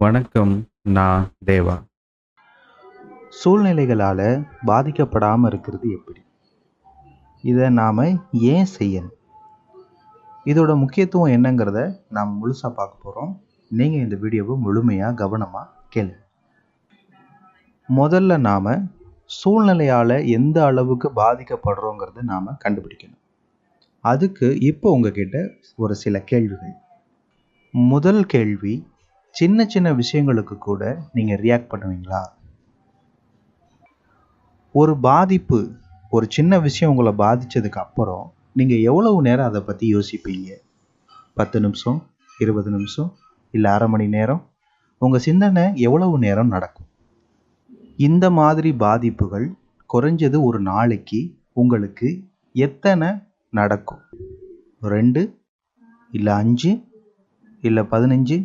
வணக்கம் நான் தேவா. சூழ்நிலைகளால் பாதிக்கப்படாமல் இருக்கிறது எப்படி? இதை நாம் ஏன் செய்யணும்? இதோட முக்கியத்துவம் என்னங்கிறத நாம் முழுசாக பார்க்க போகிறோம் நீங்கள் இந்த வீடியோவை முழுமையாக கவனமாக கேளு முதல்ல நாம் சூழ்நிலையால் எந்த அளவுக்கு பாதிக்கப்படுறோங்கிறத நாம் கண்டுபிடிக்கணும். அதுக்கு இப்போ உங்ககிட்ட ஒரு சில கேள்விகள். முதல் கேள்வி சின்ன சின்ன விஷயங்களுக்கு கூட நீங்கள் ரியாக்ட் பண்ணுவீங்களா? ஒரு பாதிப்பு ஒரு சின்ன விஷயம் உங்களை பாதித்ததுக்கு அப்புறம் நீங்கள் எவ்வளவு நேரம் அதை பற்றி யோசிப்பீங்க? பத்து நிமிஷம் இருபது நிமிஷம் இல்லை அரை மணி நேரம்? உங்கள் சிந்தனை எவ்வளவு நேரம் நடக்கும்? இந்த மாதிரி பாதிப்புகள் குறைஞ்சது ஒரு நாளைக்கு உங்களுக்கு எத்தனை நடக்கும்? ரெண்டு இல்லை அஞ்சு இல்லை பதினஞ்சு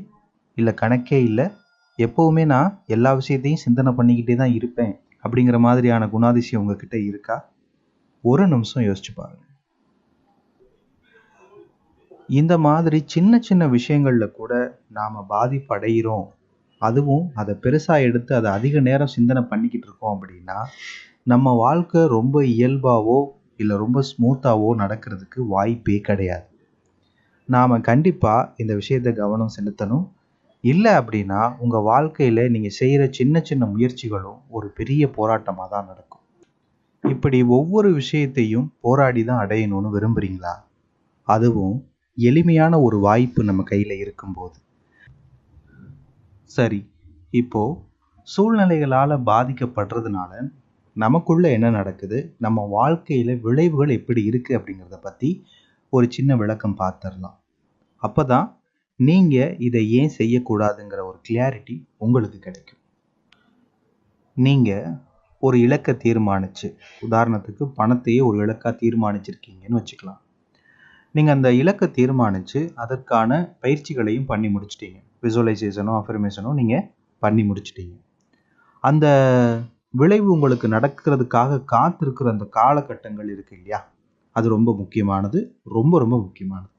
இல்லை கணக்கே இல்லை. எப்போவுமே நான் எல்லா விஷயத்தையும் சிந்தனை பண்ணிக்கிட்டே தான் இருப்பேன். அப்படிங்கிற மாதிரியான குணாதிசயம் உங்ககிட்ட இருக்கா? ஒரு நிமிஷம் யோசிச்சு பாருங்க. இந்த மாதிரி சின்ன சின்ன விஷயங்களில் கூட நாம் பாதிப்படைகிறோம் அதுவும் அதை பெருசாக எடுத்து அதை அதிக நேரம் சிந்தனை பண்ணிக்கிட்டு இருக்கோம் அப்படின்னா நம்ம வாழ்க்கை ரொம்ப இயல்பாவோ இல்லை ரொம்ப ஸ்மூத்தாவோ நடக்கிறதுக்கு வாய்ப்பே கிடையாது. நாம் கண்டிப்பாக இந்த விஷயத்தை கவனம் செலுத்தணும். இல்லை அப்படின்னா உங்கள் வாழ்க்கையில் நீங்கள் செய்கிற சின்ன சின்ன முயற்சிகளும் ஒரு பெரிய போராட்டமாக தான் நடக்கும். இப்படி ஒவ்வொரு விஷயத்தையும் போராடி தான் அடையணும்னு விரும்புகிறீங்களா அதுவும் எளிமையான ஒரு வாய்ப்பு நம்ம கையில் இருக்கும்போது. சரி இப்போது சூழ்நிலைகளால் பாதிக்கப்படுறதுனால நமக்குள்ளே என்ன நடக்குது? நம்ம வாழ்க்கையில் விளைவுகள் எப்படி இருக்குது அப்படிங்கிறத பற்றி ஒரு சின்ன விளக்கம் பார்த்துடலாம் அப்போ தான் நீங்கள் இதை ஏன் செய்யக்கூடாதுங்கிற ஒரு கிளாரிட்டி உங்களுக்கு கிடைக்கும். நீங்கள் ஒரு இலக்கை தீர்மானிச்சு உதாரணத்துக்கு பணத்தையே ஒரு இலக்காக தீர்மானிச்சிருக்கீங்கன்னு வச்சுக்கலாம். நீங்கள் அந்த இலக்கை தீர்மானித்து அதற்கான பயிற்சிகளையும் பண்ணி முடிச்சிட்டீங்க. விசுவலைசேஷனோ அஃபர்மேஷனோ நீங்கள் பண்ணி முடிச்சிட்டீங்க. அந்த விளைவு உங்களுக்கு நடக்கிறதுக்காக காத்திருக்கிற அந்த காலகட்டங்கள் இருக்கு இல்லையா? அது ரொம்ப முக்கியமானது ரொம்ப ரொம்ப முக்கியமானது.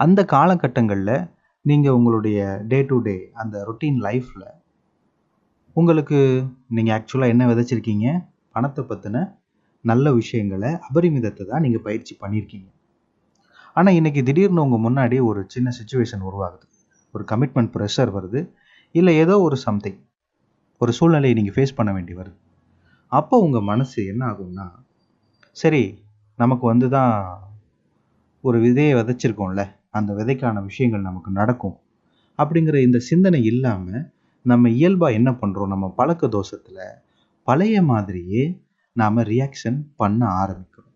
அந்த காலகட்டங்களில் நீங்கள் உங்களுடைய டே டு டே அந்த ரொட்டீன் லைஃப்பில் உங்களுக்கு நீங்கள் ஆக்சுவலாக என்ன விதைச்சிருக்கீங்க? பணத்தை பற்றின நல்ல விஷயங்களை அபரிமிதத்தை தான் நீங்கள் பயிற்சி பண்ணியிருக்கீங்க ஆனால் இன்றைக்கி திடீர்னு உங்கள் முன்னாடி ஒரு சின்ன சுச்சுவேஷன் உருவாகுது. ஒரு கமிட்மெண்ட் ப்ரெஷர் வருது. இல்லை ஏதோ ஒரு சம்திங் ஒரு சூழ்நிலையை நீங்கள் ஃபேஸ் பண்ண வேண்டி வருது. அப்போ உங்கள் மனசு என்ன ஆகும்னா சரி நமக்கு வந்து தான் ஒரு விதையை விதைச்சிருக்கோம்ல. அந்த விதைக்கான விஷயங்கள் நமக்கு நடக்கும். அப்படிங்கிற இந்த சிந்தனை இல்லாமல் நம்ம இயல்பாக என்ன பண்ணுறோம் நம்ம பழக்க தோஷத்தில் பழைய மாதிரியே நாம் ரியாக்ஷன் பண்ண ஆரம்பிக்கிறோம்.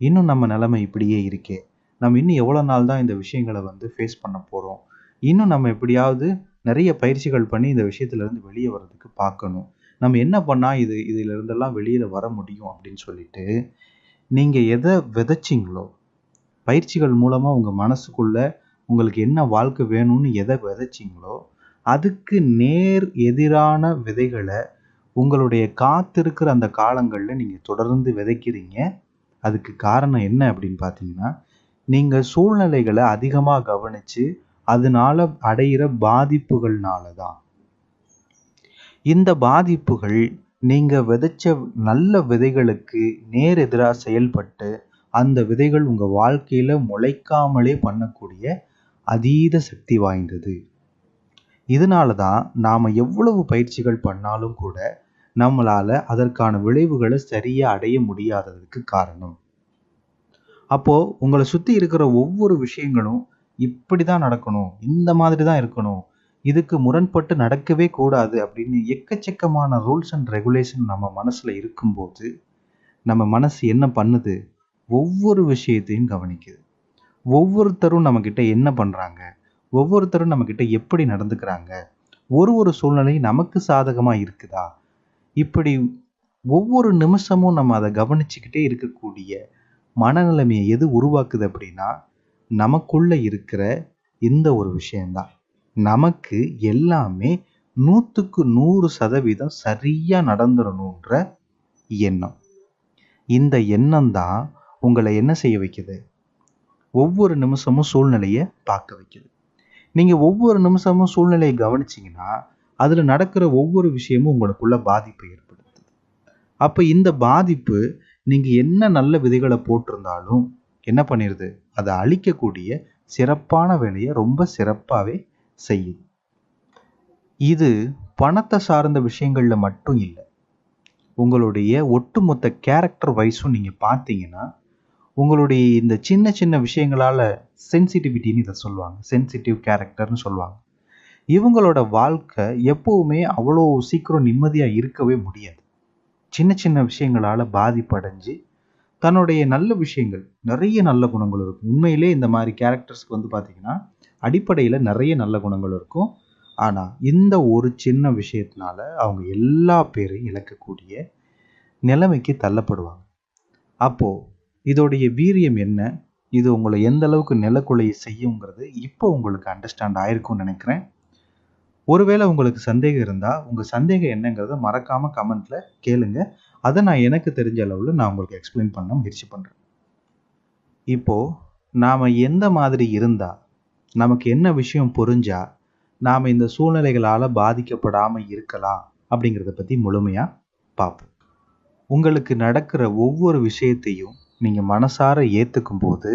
இன்னும் நம்ம நிலைமை இப்படியே இருக்கே. நம்ம இன்னும் எவ்வளோ நாள் தான் இந்த விஷயங்களை வந்து ஃபேஸ் பண்ண போகிறோம் இன்னும் நம்ம எப்படியாவது நிறைய பயிற்சிகள் பண்ணி இந்த விஷயத்துலேருந்து வெளியே வர்றதுக்கு பார்க்கணும். நம்ம என்ன பண்ணால் இது இதிலிருந்தெல்லாம் வெளியில் வர முடியும் அப்படின்னு சொல்லிட்டு நீங்கள் எதை விதைச்சிங்களோ பயிற்சிகள் மூலமாக உங்கள் மனசுக்குள்ளே உங்களுக்கு என்ன வாழ்க்கை வேணும்னு எதை விதைச்சிங்களோ அதுக்கு நேர் எதிரான விதைகளை உங்களுடைய காத்திருக்கிற அந்த காலங்களில் நீங்கள் தொடர்ந்து விதைக்கிறீங்க. அதுக்கு காரணம் என்ன அப்படின்னு பார்த்தீங்கன்னா நீங்கள் சூழ்நிலைகளை அதிகமாக கவனித்து அதனால அடையிற பாதிப்புகள்னால தான் இந்த பாதிப்புகள் நீங்கள் விதைச்ச நல்ல விதைகளுக்கு நேர் எதிராக செயல்பட்டு அந்த விதைகள் உங்கள் வாழ்க்கையில் முளைக்காமலே பண்ணக்கூடிய அதீத சக்தி வாய்ந்தது. இதனால தான் நாம் எவ்வளவு பயிற்சிகள் பண்ணாலும் கூட நம்மளால் அதற்கான விளைவுகளை சரியாக அடைய முடியாததுக்கு காரணம். அப்போது உங்களை சுற்றி இருக்கிற ஒவ்வொரு விஷயங்களும் இப்படி தான் நடக்கணும் இந்த மாதிரி தான் இருக்கணும் இதுக்கு முரண்பட்டு நடக்கவே கூடாது அப்படின்னு எக்கச்சக்கமான ரூல்ஸ் அண்ட் ரெகுலேஷன் நம்ம மனசில் இருக்கும்போது நம்ம மனசு என்ன பண்ணுது? ஒவ்வொரு விஷயத்தையும் கவனிக்குது. ஒவ்வொருத்தரும் நம்மக்கிட்ட என்ன பண்ணுறாங்க ஒவ்வொருத்தரும் நம்மக்கிட்ட எப்படி நடந்துக்கிறாங்க? ஒரு ஒரு சூழ்நிலை நமக்கு சாதகமாக இருக்குதா? இப்படி ஒவ்வொரு நிமிஷமும் நம்ம அதை கவனிச்சுக்கிட்டே இருக்கக்கூடிய மனநிலைமையை எது உருவாக்குது அப்படின்னா நமக்குள்ளே இருக்கிற இந்த ஒரு விஷயந்தான் நமக்கு எல்லாமே நூற்றுக்கு நூறு சதவீதம் சரியாக நடந்துடணுன்ற எண்ணம். இந்த எண்ணம் தான் உங்களை என்ன செய்ய வைக்குது? ஒவ்வொரு நிமிஷமும் சூழ்நிலையை பார்க்க வைக்குது. நீங்கள் ஒவ்வொரு நிமிஷமும் சூழ்நிலையை கவனிச்சிங்கன்னா அதில் நடக்கிற ஒவ்வொரு விஷயமும் உங்களுக்குள்ள பாதிப்பை ஏற்படுத்துது. அப்போ இந்த பாதிப்பு நீங்கள் என்ன நல்ல விதைகளை போட்டிருந்தாலும் என்ன பண்ணிடுது அதை அழிக்கக்கூடிய சிறப்பான வேலையை ரொம்ப சிறப்பாகவே செய்யுது. இது பணத்தை சார்ந்த விஷயங்களில் மட்டும் இல்லை. உங்களுடைய ஒட்டுமொத்த கேரக்டர் வைஸும் நீங்கள் பார்த்தீங்கன்னா உங்களுடைய இந்த சின்ன சின்ன விஷயங்களால் சென்சிட்டிவிட்டின்னு இதை சொல்லுவாங்க. சென்சிட்டிவ் கேரக்டர்னு சொல்லுவாங்க. இவங்களோட வாழ்க்கை எப்போவுமே அவ்வளோ சீக்கிரம் நிம்மதியாக இருக்கவே முடியாது. சின்ன சின்ன விஷயங்களால் பாதிப்படைஞ்சு தன்னுடைய நல்ல விஷயங்கள் நிறைய நல்ல குணங்கள் இருக்கும். உண்மையிலே இந்த மாதிரி கேரக்டர்ஸ்க்கு வந்து பார்த்தீங்கன்னா அடிப்படையில் நிறைய நல்ல குணங்கள் இருக்கும். ஆனால் இந்த ஒரு சின்ன விஷயத்தினால அவங்க எல்லா பேரையும் இழக்கக்கூடிய நிலைமைக்கு தள்ளப்படுவாங்க. அப்போது இதோடைய வீரியம் என்ன? இது உங்களை எந்த அளவுக்கு நிலக்குலையை செய்யுங்கிறது இப்போ உங்களுக்கு அண்டர்ஸ்டாண்ட் ஆயிருக்கும்னு நினைக்கிறேன். ஒருவேளை உங்களுக்கு சந்தேகம் இருந்தால் உங்கள் சந்தேகம் என்னங்கிறத மறக்காமல் கமெண்ட்டில் கேளுங்க. அதை நான் எனக்கு தெரிஞ்ச அளவில் நான் உங்களுக்கு எக்ஸ்பிளைன் பண்ண முயற்சி பண்ணுறேன் இப்போது நாம் எந்த மாதிரி இருந்தால் நமக்கு என்ன விஷயம் புரிஞ்சா நாம் இந்த சூழ்நிலைகளால் பாதிக்கப்படாமல் இருக்கலாம் அப்படிங்கிறத பற்றி முழுமையாக பார்ப்போம். உங்களுக்கு நடக்கிற ஒவ்வொரு விஷயத்தையும் நீங்கள் மனசார ஏற்றுக்கும் போது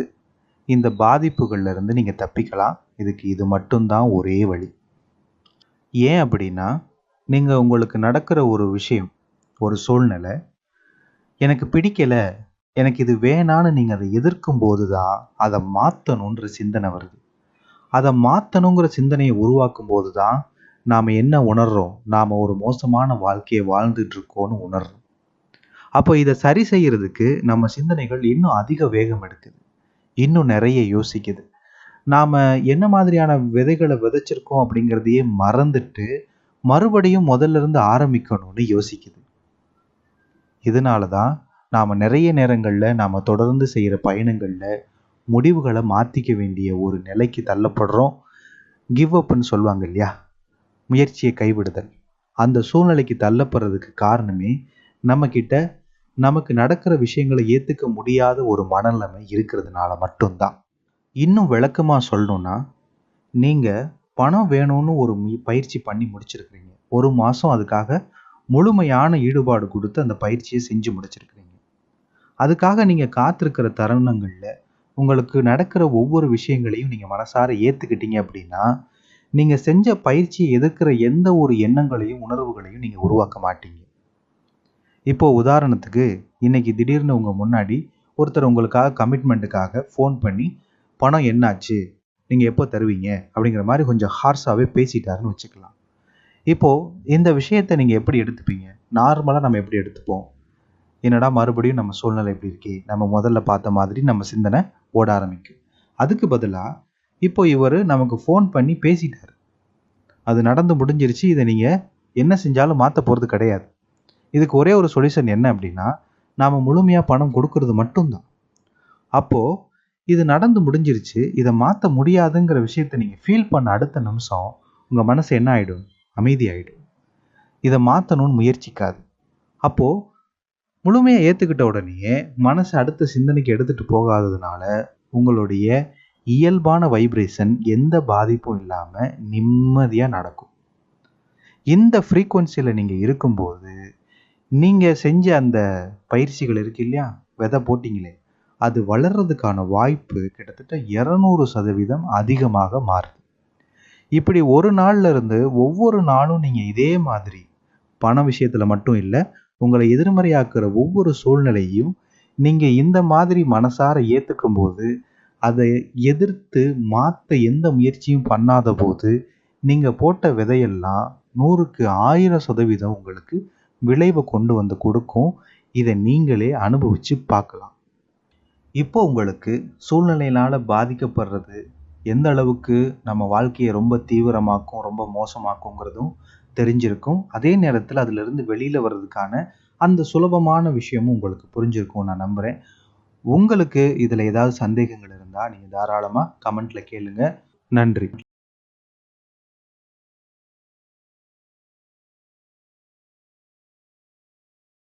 இந்த பாதிப்புகள்லேருந்து நீங்கள் தப்பிக்கலாம். இதுக்கு இது மட்டும்தான் ஒரே வழி. ஏன் அப்படின்னா நீங்கள் உங்களுக்கு நடக்கிற ஒரு விஷயம் ஒரு சூழ்நிலை எனக்கு பிடிக்கலை எனக்கு இது வேணான்னு நீங்கள் அதை எதிர்க்கும் போது தான் அதை மாற்றணுன்ற சிந்தனை வருது. அதை மாற்றணுங்கிற சிந்தனையை உருவாக்கும் போது தான் நாம் என்ன உணர்றோம்? நாம் ஒரு மோசமான வாழ்க்கையை வாழ்ந்துட்டு இருக்கோன்னு உணர்றோம். அப்போ இதை சரி செய்யறதுக்கு நம்ம சிந்தனைகள் இன்னும் அதிக வேகம் எடுக்குது. இன்னும் நிறைய யோசிக்குது. நாம் என்ன மாதிரியான விதைகளை விதைச்சிருக்கோம் அப்படிங்கிறதையே மறந்துட்டு மறுபடியும் முதல்ல இருந்து ஆரம்பிக்கணும்னு யோசிக்குது. இதனால தான் நாம் நிறைய நேரங்களில் நாம் தொடர்ந்து செய்கிற பயணங்களில் முடிவுகளை மாற்றிக்க வேண்டிய ஒரு நிலைக்கு தள்ளப்படுறோம். கிவ் அப்னு சொல்லுவாங்க இல்லையா? முயற்சியை கைவிடுதல். அந்த சூழ்நிலைக்கு தள்ளப்படுறதுக்கு காரணமே நம்மக்கிட்ட நமக்கு நடக்கிற விஷயங்களை ஏற்றுக்க முடியாத ஒரு மனநிலைமை இருக்கிறதுனால மட்டும்தான். இன்னும் விளக்கமாக சொல்லணும்னா நீங்கள் பணம் வேணும்னு ஒரு பயிற்சி பண்ணி முடிச்சிருக்கிறீங்க. ஒரு மாதம் அதுக்காக முழுமையான ஈடுபாடு கொடுத்து அந்த பயிற்சியை செஞ்சு முடிச்சிருக்கிறீங்க. அதுக்காக நீங்கள் காத்திருக்கிற தருணங்களில் உங்களுக்கு நடக்கிற ஒவ்வொரு விஷயங்களையும் நீங்கள் மனசார ஏற்றுக்கிட்டீங்க அப்படின்னா நீங்கள் செஞ்ச பயிற்சியை எதிர்க்கிற எந்த ஒரு எண்ணங்களையும் உணர்வுகளையும் நீங்கள் உருவாக்க மாட்டீங்க. இப்போ உதாரணத்துக்கு இன்னைக்கு திடீர்னு உங்கள் முன்னாடி ஒருத்தர் உங்களுக்காக கமிட்மெண்ட்டுக்காக ஃபோன் பண்ணி பணம் என்னாச்சு? நீங்கள் எப்போ தருவீங்க? அப்படிங்கிற மாதிரி கொஞ்சம் ஹார்ஸாகவே பேசிட்டாருன்னு வச்சுக்கலாம். இப்போது இந்த விஷயத்தை நீங்கள் எப்படி எடுத்துப்பீங்க? நார்மலாக நம்ம எப்படி எடுத்துப்போம்? என்னடா மறுபடியும் நம்ம சூழ்நிலை எப்படி இருக்கே? நம்ம முதல்ல பார்த்த மாதிரி நம்ம சிந்தனை ஓட ஆரம்பிக்கும். அதுக்கு பதிலாக இப்போ இவர் நமக்கு ஃபோன் பண்ணி பேசிட்டார். அது நடந்து முடிஞ்சிருச்சு இதை நீங்கள் என்ன செஞ்சாலும் மாற்ற போகிறது கிடையாது. இதுக்கு ஒரே ஒரு சொல்யூஷன் என்ன அப்படின்னா நாம் முழுமையாக பணம் கொடுக்கறது மட்டும்தான். அப்போது இது நடந்து முடிஞ்சிருச்சு இதை மாற்ற முடியாதுங்கிற விஷயத்தை நீங்கள் ஃபீல் பண்ண அடுத்த நிமிஷம் உங்கள் மனசு என்ன ஆகிடும் அமைதியாயிடும் இதை மாற்றணும்னு முயற்சிக்காது. அப்போது முழுமையாக ஏற்றுக்கிட்ட உடனேயே மனசை அடுத்த சிந்தனைக்கு எடுத்துகிட்டு போகாததுனால உங்களுடைய இயல்பான வைப்ரேஷன் எந்த பாதிப்பும் இல்லாமல் நிம்மதியாக நடக்கும். இந்த ஃப்ரீக்குவன்சியில் நீங்கள் இருக்கும்போது நீங்கள் செஞ்ச அந்த பயிற்சிகள் இருக்கு இல்லையா? விதை போட்டிங்களே அது வளர்றதுக்கான வாய்ப்பு கிட்டத்தட்ட இரநூறு சதவீதம் அதிகமாக மாறுது. இப்படி ஒரு நாள்ல இருந்து ஒவ்வொரு நாளும் நீங்கள் இதே மாதிரி பண விஷயத்தில் மட்டும் இல்லை உங்களை எதிர்மறையாக்குற ஒவ்வொரு சூழ்நிலையும் நீங்கள் இந்த மாதிரி மனசார ஏற்றுக்கும் போது அதை எதிர்த்து மாற்ற எந்த முயற்சியும் பண்ணாத போது நீங்கள் போட்ட விதையெல்லாம் நூறுக்கு ஆயிரம் சதவீதம் உங்களுக்கு விளைவை கொண்டு வந்து கொடுக்கும். இதை நீங்களே அனுபவித்து பார்க்கலாம். இப்போ உங்களுக்கு சூழ்நிலையினால் பாதிக்கப்படுறது எந்த அளவுக்கு நம்ம வாழ்க்கையை ரொம்ப தீவிரமாக்கும் ரொம்ப மோசமாக்குங்கிறதும் தெரிஞ்சிருக்கும். அதே நேரத்தில் அதிலிருந்து வெளியில் வர்றதுக்கான அந்த சுலபமான விஷயமும் உங்களுக்கு புரிஞ்சிருக்கும் நான் நம்புகிறேன் உங்களுக்கு இதில் ஏதாவது சந்தேகங்கள் இருந்தால் நீங்கள் தாராளமாக கமெண்ட்டில் கேளுங்க. நன்றி.